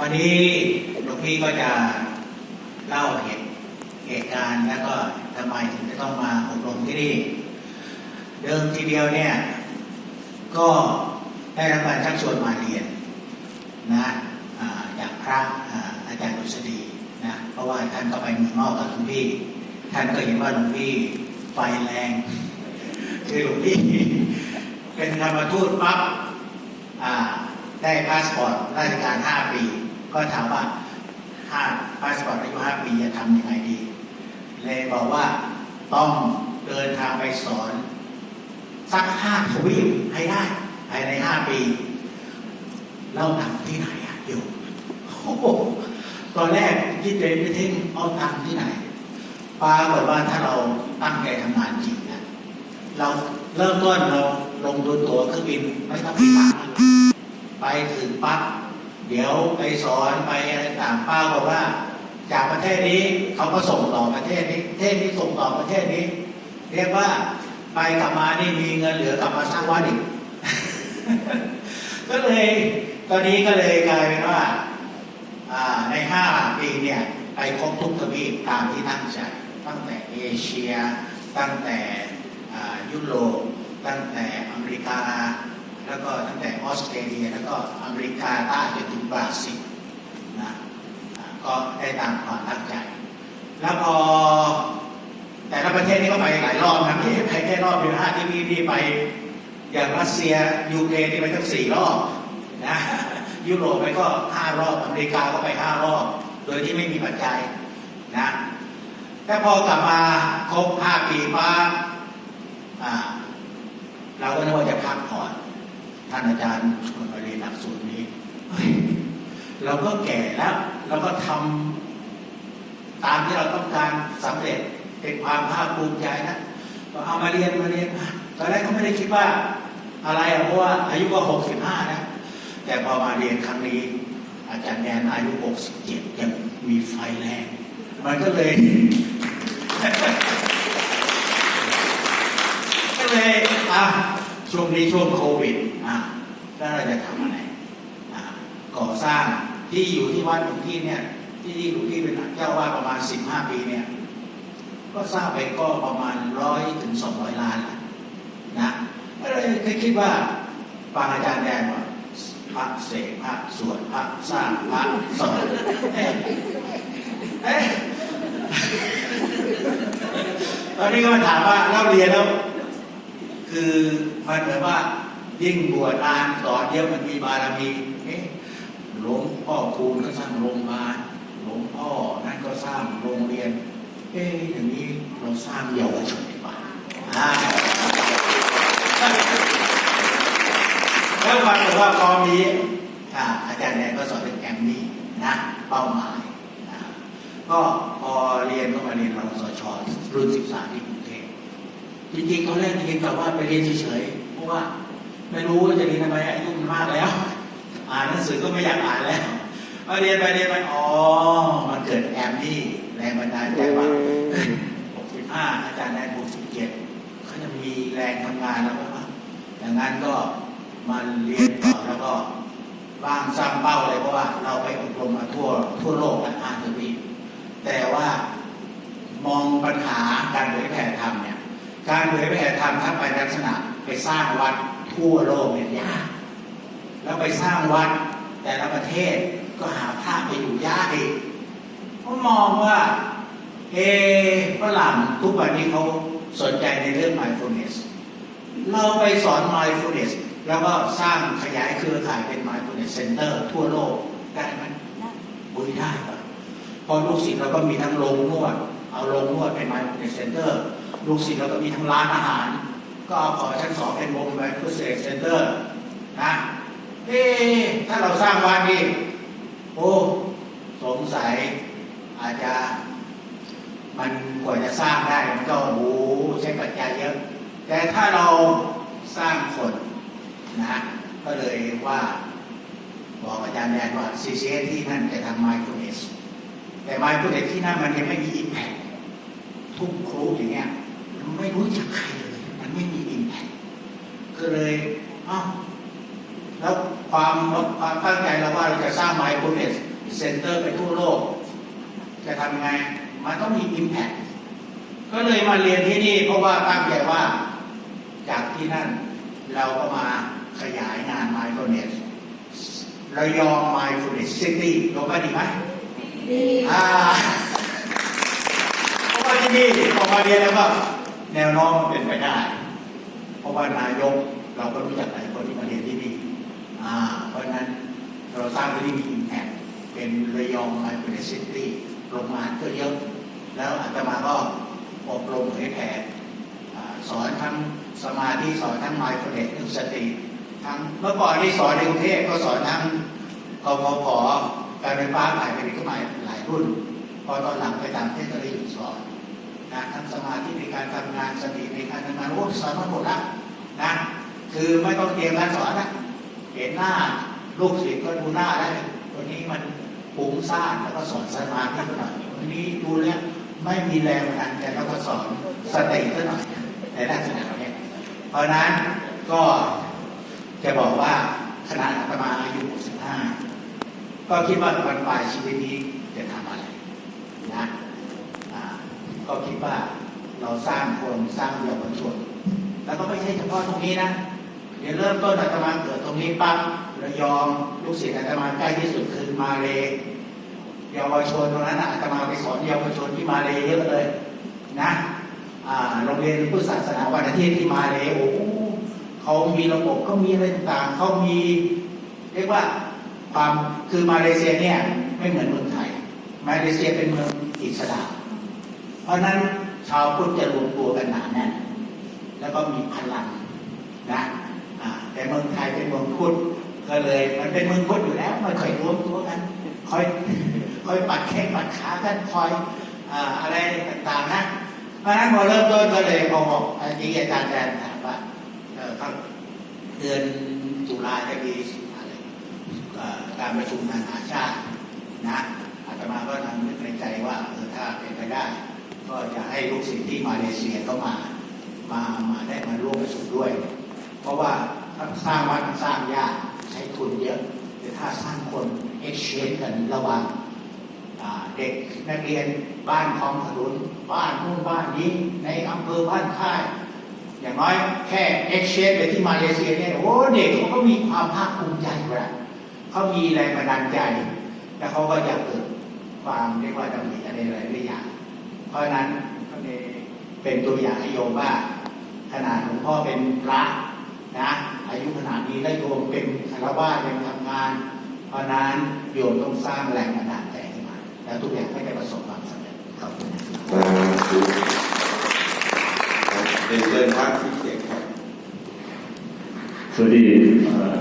วันนี้หลวงพี่ก็จะเล่าเหตุเหตุการณ์แล้วก็ทำไมถึงจะต้องมาอบรมที่นี่ เดิมทีเดียวเนี่ย ก็ได้รับการชักชวนมาเรียนนะจากพระอาจารย์ดุษฎีนะเพราะว่าท่านก็ไปมืองนอกกับหลวงพี่ ท่านก็เห็นว่าหลวงพี่ไฟแรงคือหลวงพี่เป็นธรรมทูตปั๊บได้พาสปอร์ตราชการ 5 ปี ก็ถามว่าถ้าพาสปอร์ตอายุ5ปีจะทำยังไงดี เลยบอกว่าต้องเดินทางไปสอน สักห้าทวีปให้ได้ภายใน5ปีเราทำที่ไหนอะอยู่โอ้โหตอนแรกคิดเลยไม่ทิ้งเอาตังที่ไหนปรากฏว่าถ้าเราตั้งใจทำงานจริงนะเราเริ่มต้นเราลงทุนตั๋วเครื่องบินไม่ต้องมีตังไปถึงปั๊บ เดี๋ยวไปสอนไปอะไรต่างป้าบอกว่า จากประเทศนี้เขาก็ส่งต่อประเทศนี้ประเทศนี้ส่งต่อประเทศนี้ เรียกว่าไปกลับมานี่มีเงินเหลือกลับมาสร้างวัดอีกก็เลยตอนนี้ก็เลยกลายเป็นว่าในห้าปีเนี่ยไปครบทุกทวีปตามที่ตั้งใจตั้งแต่เอเชีย ตั้งแต่ยุโรปตั้งแต่อเมริกา แล้วก็ตั้งแต่ออสเตรเลีย แล้วก็อเมริกาใต้จนถึงบราซิลนะก็ได้ตามความตั้งใจ แล้วพอแต่ละประเทศนี่ก็ไปหลายรอบนะไม่ไปแค่รอบเดียวนะที่พี่พี่ไปอย่างรัสเซียยูเครนนี่ไปตั้งสี่รอบนะยุโรปไปก็ห้ารอบอเมริกาก็ไปห้ารอบ โดยที่ไม่มีปัจจัยนะแต่พอกลับมาครบห้าปีป้าอ่าเราก็นึกว่าจะพักผ่อน ท่านอาจารย์ชวนมาเรียนหลักสูตรนี้ เราก็แก่แล้ว เราก็ทำตามที่เราต้องการสำเร็จเป็นความภาคภูมิใจนะก็เอามาเรียนมาเรียนตอนแรกก็ไม่ได้คิดว่า อะไรเพราะว่าอายุก็หกสิบห้านะแต่พอมาเรียนครั้งนี้ อาจารย์แดนอายุหกสิบเจ็ดยังมีไฟแรง มันก็เลยก็เลยอะ ช่วงนี้ช่วงโควิดอะแล้วเราจะทำอะไรอะก่อสร้างที่อยู่ที่วัดหลวงพี่เนี่ย ที่ที่หลวงพี่เป็นเจ้าว่าประมาณสิบห้าปีเนี่ย ก็สร้างไปก็ประมาณร้อยถึงสองร้อยล้านละนะก็เลยคยคิดว่าฟังอาจารย์แดงว่าพระเสกพระสวดพระสร้างพระสอนเอ๊ะตอนนี้ก็มาถามว่าเราเรียนแล้ว คือมันเหมือนว่ายิ่งบวชนานสอนเยอะมันมีบารมีเอ๊ะหลวงพ่อคูณก็สร้างโรงพยาบาลหลวงพ่อนั่นก็สร้างโรงเรียน เอ๊ะอย่างนี้เราสร้างเยาวชนดีกว่าแล้วปรากฏว่าพอมีอ่าอาจารย์แดนก็สอนเป็นแอมมี่นะเป้าหมายก็พอเรียนก็มาเรียนรสชรุ่นศึกษาที่ จริงๆตอนแรกเรียนกับว่าไปเรียนเฉยๆเพราะว่า ไม่รู้ว่าจะเรียนทำไมอายุมันมากแล้ว อ่านหนังสือก็ไม่อยากอ่านแล้วมาเรียนไปเรียนไปอ๋อมันเกิดแอมนี่แรงบันดาลใจว่า65อาจารย์ได้67เขาจะมีแรงทำงานแล้วว่าดังนั้นก็มาเรียนต่อแล้วก็บ้างสร้างเป้าเลยเพราะว่า เราไปอบรมมาทั่วทั่วโลกและอาทวีปแต่ว่ามองปัญหาการเผยแผ่ธรรมเนี่ย การเผยแผ่ธรรมถ้าไปลักษณะไปสร้างวัดทั่วโลกเนี่ยยากแล้วไปสร้างวัดแต่ละประเทศก็หาภาพไปอยู่ยากอีกเพราะมองว่าเออฝรั่งทุกวันนี้เขาสนใจในเรื่อง mindfulness เราไปสอน mindfulness แล้วก็สร้างขยายเครือข่ายเป็น mindfulness center ทั่วโลกได้ไหมบุยได้ปะพอลูกศิษย์เราก็มีทั้งโรงนวด เอาโรงนวดเป็น mindfulness center ลูกศิษย์เราก็มีทั้งร้านอาหาร ก็เอาขอชั้นสองเป็นวง mindfulness center นะเอ๊ะถ้าเราสร้างวัดนี่โอ้สงสัยอาจจะ มันกว่าจะสร้างได้มันก็โอ้ใช้ปัจจัยเยอะ แต่ถ้าเราสร้างคนนะก็เลยว่า บอกอาจารย์แดนว่า CCS ที่นั่นจะทำ mindfulness แต่ mindfulness ที่นั่นมันยังไม่มี impact ทุกครูอย่างเงี้ยมันไม่รู้จักใครเลย มันไม่มี impact ก็เลยอ้าแล้วความความตั้งใจเราว่าเราจะสร้าง mindfulness center ไปทั่วโลก จะทำยังไง มันต้องมี impact ก็เลยมาเรียนที่นี่ เพราะว่าตั้งใจว่าจากที่นั่นเราก็มาขยายงาน mindfulness ระยอง mindfulness city ลงมาดีไหม ดีอ่าเพราะว่าที่นี่พอมาเรียนแล้วก็แนวน้มมันเป็นไปได้ เพราะว่านายกเราก็รู้จักหลายคนที่มาเรียนที่นี่อ่า เพราะฉะนั้นเราสร้างที่นี่มีอิมแพคเป็นระยองมาเป็นซิตี้โรงงานก็เยอะ แล้วอาตมาก็อบรมเผยแผ่สอนทั้งสมาธิสอนทั้งไมโครเนตทั้งสติทั้งเมื่อก่อนที่สอนในกรุงเทพก็สอนทั้งกฟผ การไฟฟ้าหลายผลิตก็หลาหลายรุ่น พอตอนหลังไปต่างประเทศก็เลยหยุดสอนนะทั้งสมาธิในการทำงานสติในการทำงานโอ้สอนมาหมดละนะคือไม่ต้องเตรียมการสอนนะเห็นหน้าลูกศิษย์ก็ดูหน้าได้วันนี้มันปุ้งซ่านแล้วก็สอนสมาธิหน่อยวันนี้ดูแล้วไม่มีแรงนกันแต่เราก็สอนสติหน่อยในลักษณะนี้เพราะฉะนั้นก็จะบอกว่าขณะอาตมาอายุ65 ก็คิดว่าวันปลายชีวิตนี้จะทำอะไรนะก็คิดว่าเราสร้างคนสร้างเยาวชนแล้วก็ไม่ใช่เฉพาะตรงนี้นะเดี๋ยวเริ่มต้นอาตมาเกิดตรงนี้ปั๊บระยองลูกศิษย์อาตมาใกล้ที่สุดคือมาเลเยาวชนตรงนั้นอาตมาไปสอนเยาวชนที่มาเลเยอะเลยนะโรงเรียนพุทธศาสนาวันอาทิตย์ที่มาเลโอ้เขามีระบบเขามีอะไรต่างๆเขามี เรียกว่า ความคือมาเลเซียเนี่ยไม่เหมือนเมืองไทย มาเลเซียเป็นเมืองอิสระเพราะนั้นชาวพุทธจะรวมตัวกันหนาแน่นแล้วก็มีพลังนะแต่เมืองไทยเป็นเมืองพุทธก็เลย มันเป็นเมืองพุทธอยู่แล้วมันค่อยรวมตัวกันคอยคอยปัดแข้งปัดขากันคอยอะไรต่างๆนะเพราะนั้นพอเริ่มต้นก็เลยพอบอกอาจารย์อาจารย์แดนถามว่าเออเดือนตุลาจะมี การประชุมนานาชาตินะอาตมาก็นั่งนึกในใจว่าเออถ้าเป็นไปได้ ก็จะให้ลูกศิษย์ที่มาเลเซียเข้ามามามาได้มาร่วมประชุมด้วย เพราะว่าถ้าสร้างวัดสร้างยากใช้ทุนเยอะแต่ถ้าสร้างคน exchange กันระหว่างเด็กนักเรียนบ้านคลองถนนบ้านนู่นบ้านนี้ในอำเภอบ้านค่ายอย่างน้อยแค่ exchange ไปที่มาเลเซียเนี่ยโอ้เด็กเขาก็มีความภาคภูมิใจแล้ว เขามีแรงบันดาลใจ แล้วเขาก็อยากเกิดความเรียกว่าดำริอะไรหลายๆอย่าง เพราะฉะนั้นก็เลยเป็นตัวอย่างให้โยมว่า ขนาดหลวงพ่อเป็นพระนะอายุขนาดนี้แล้วโยมเป็นคารวะยังทำงาน เพราะฉะนั้นโยมต้องสร้างแรงบันดาลใจขึ้นมา แล้วทุกอย่างก็จะประสบความสำเร็จขอบคุณนะครับสาธุครับเรียนเชิญครับที่เสียงครับสวัสดีเอ่อ